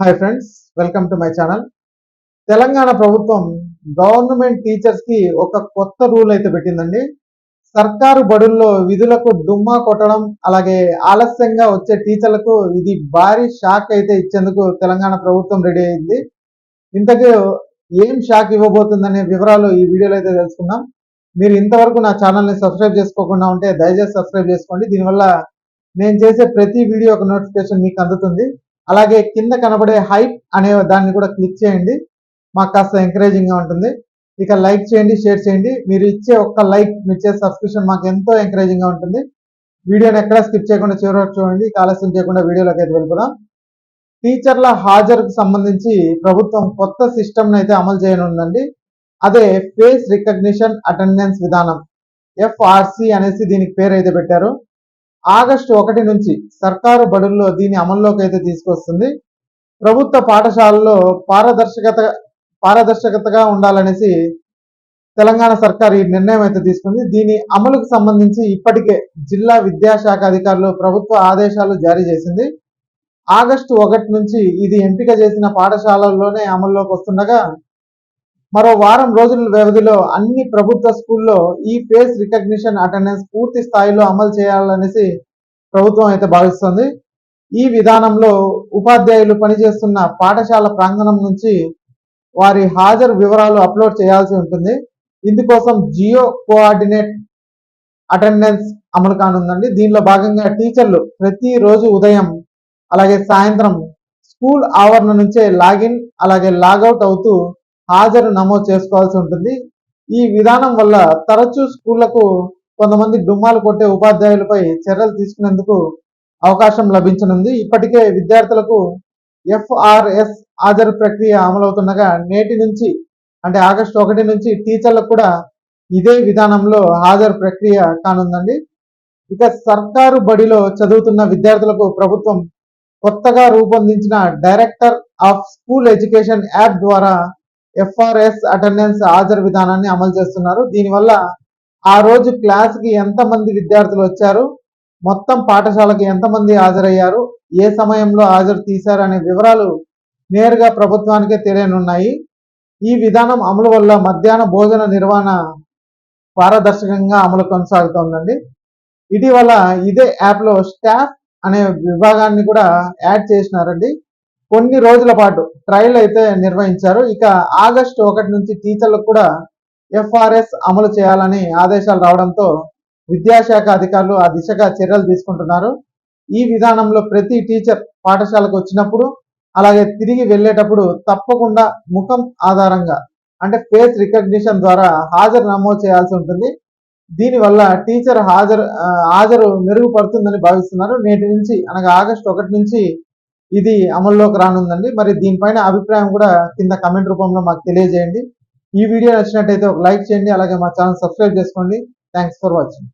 Hi friends welcome to my channel Telangana ప్రభుత్వం government టీచర్స్కి ఒక కొత్త రూల్ అయితే పెట్టిందండి. సర్కారు బడుల్లో విధులకు డుమ్మా కొట్టడం అలాగే ఆలస్యంగా వచ్చే టీచర్లకు ఇది భారీ షాక్ అయితే ఇచ్చేందుకు తెలంగాణ ప్రభుత్వం రెడీ అయింది. ఇంతకు ఏం షాక్ ఇవ్వబోతుందనే వివరాలు ఈ వీడియోలో అయితే తెలుసుకుందాం. మీరు ఇంతవరకు నా ఛానల్ని సబ్స్క్రైబ్ చేసుకోకుండా ఉంటే దయచేసి సబ్స్క్రైబ్ చేసుకోండి. దీనివల్ల నేను చేసే ప్రతి వీడియో ఒక నోటిఫికేషన్ మీకు అందుతుంది. అలాగే కింద కనబడే హైప్ అనే దాన్ని కూడా క్లిక్ చేయండి. మాకు కాస్త ఎంకరేజింగ్గా ఉంటుంది. ఇక లైక్ చేయండి షేర్ చేయండి. మీరు ఇచ్చే ఒక్క లైక్ ఇచ్చే సబ్స్క్రిప్షన్ మాకు ఎంతో ఎంకరేజింగ్గా ఉంటుంది. వీడియోని ఎక్కడా స్కిప్ చేయకుండా చివరి చూడండి. ఆలస్యం చేయకుండా వీడియోలోకి అయితే వెళ్ళిపోదాం. టీచర్ల హాజరుకు సంబంధించి ప్రభుత్వం కొత్త సిస్టమ్ అయితే అమలు చేయనుందండి. అదే ఫేస్ రికగ్నిషన్ అటెండెన్స్ విధానం. ఎఫ్ఆర్సి అనేసి దీనికి పేరు అయితే పెట్టారు. ఆగస్టు ఒకటి నుంచి సర్కారు బడుల్లో దీని అమల్లోకి అయితే తీసుకొస్తుంది. ప్రభుత్వ పాఠశాలలో పారదర్శకత పారదర్శకతగా ఉండాలనేసి తెలంగాణ సర్కార్ ఈ నిర్ణయం అయితే తీసుకుంది. దీని అమలుకు సంబంధించి ఇప్పటికే జిల్లా విద్యాశాఖ అధికారులు ప్రభుత్వ ఆదేశాలు జారీ చేసింది. ఆగస్టు ఒకటి నుంచి ఇది ఎంపిక చేసిన పాఠశాలల్లోనే అమల్లోకి వస్తుండగా మరో వారం రోజుల వ్యవధిలో అన్ని ప్రభుత్వ స్కూల్లో ఈ ఫేస్ రికగ్నిషన్ అటెండెన్స్ పూర్తి స్థాయిలో అమలు చేయాలనేసి ప్రభుత్వం అయితే భావిస్తుంది. ఈ విధానంలో ఉపాధ్యాయులు పనిచేస్తున్న పాఠశాల ప్రాంగణం నుంచి వారి హాజరు వివరాలు అప్లోడ్ చేయాల్సి ఉంటుంది. ఇందుకోసం జియో కోఆర్డినేట్ అటెండెన్స్ అమలు కానుందండి. దీనిలో భాగంగా టీచర్లు ప్రతిరోజు ఉదయం అలాగే సాయంత్రం స్కూల్ ఆవరణ నుంచే లాగిన్ అలాగే లాగౌట్ అవుతూ హాజరు నమోదు చేసుకోవాల్సి ఉంటుంది. ఈ విధానం వల్ల తరచూ స్కూళ్ళకు కొంతమంది డుమ్మాలు కొట్టే ఉపాధ్యాయులపై చర్యలు తీసుకునేందుకు అవకాశం లభించనుంది. ఇప్పటికే విద్యార్థులకు ఎఫ్ఆర్ఎస్ హాజరు ప్రక్రియ అమలవుతుండగా నేటి నుంచి అంటే ఆగస్టు ఒకటి నుంచి టీచర్లకు కూడా ఇదే విధానంలో హాజరు ప్రక్రియ కానుందండి. ఇక సర్కారు బడిలో చదువుతున్న విద్యార్థులకు ప్రభుత్వం కొత్తగా రూపొందించిన director of school education app ద్వారా ఎఫ్ఆర్ఎస్ అటెండెన్స్ హాజరు విధానాన్ని అమలు చేస్తున్నారు. దీనివల్ల ఆ రోజు క్లాస్కి ఎంతమంది విద్యార్థులు వచ్చారు? మొత్తం పాఠశాలకు ఎంతమంది హాజరయ్యారు? ఏ సమయంలో హాజరు తీశారు? అనే వివరాలు నేరుగా ప్రభుత్వానికే తెలియనున్నాయి. ఈ విధానం అమలు వల్ల మధ్యాహ్న భోజన నిర్వహణ పారదర్శకంగా అమలు కొనసాగుతోందండి. ఇటీవల ఇదే యాప్లో స్టాఫ్ అనే విభాగాన్ని కూడా యాడ్ చేసినారండి. కొన్ని రోజుల పాటు ట్రయల్ అయితే నిర్వహించారు. ఇక ఆగస్టు ఒకటి నుంచి టీచర్లకు కూడా ఎఫ్ఆర్ఎస్ అమలు చేయాలని ఆదేశాలు రావడంతో విద్యాశాఖ అధికారులు ఆ దిశగా చర్యలు తీసుకుంటున్నారు. ఈ విధానంలో ప్రతి టీచర్ పాఠశాలకు వచ్చినప్పుడు అలాగే తిరిగి వెళ్ళేటప్పుడు తప్పకుండా ముఖం ఆధారంగా అంటే ఫేస్ రికగ్నిషన్ ద్వారా హాజరు నమోదు చేయాల్సి ఉంటుంది. దీనివల్ల టీచర్ హాజరు హాజరు మెరుగుపడుతుందని భావిస్తున్నారు. నేటి నుంచి అనగా ఆగస్టు ఒకటి నుంచి ఇది అమల్లోకి రానుందండి. మరి దీనిపైన అభిప్రాయం కూడా కింద కమెంట్ రూపంలో మాకు తెలియజేయండి. ఈ వీడియో నచ్చినట్టయితే ఒక లైక్ చేయండి. అలాగే మా ఛానల్ సబ్స్క్రైబ్ చేసుకోండి. Thanks for watching.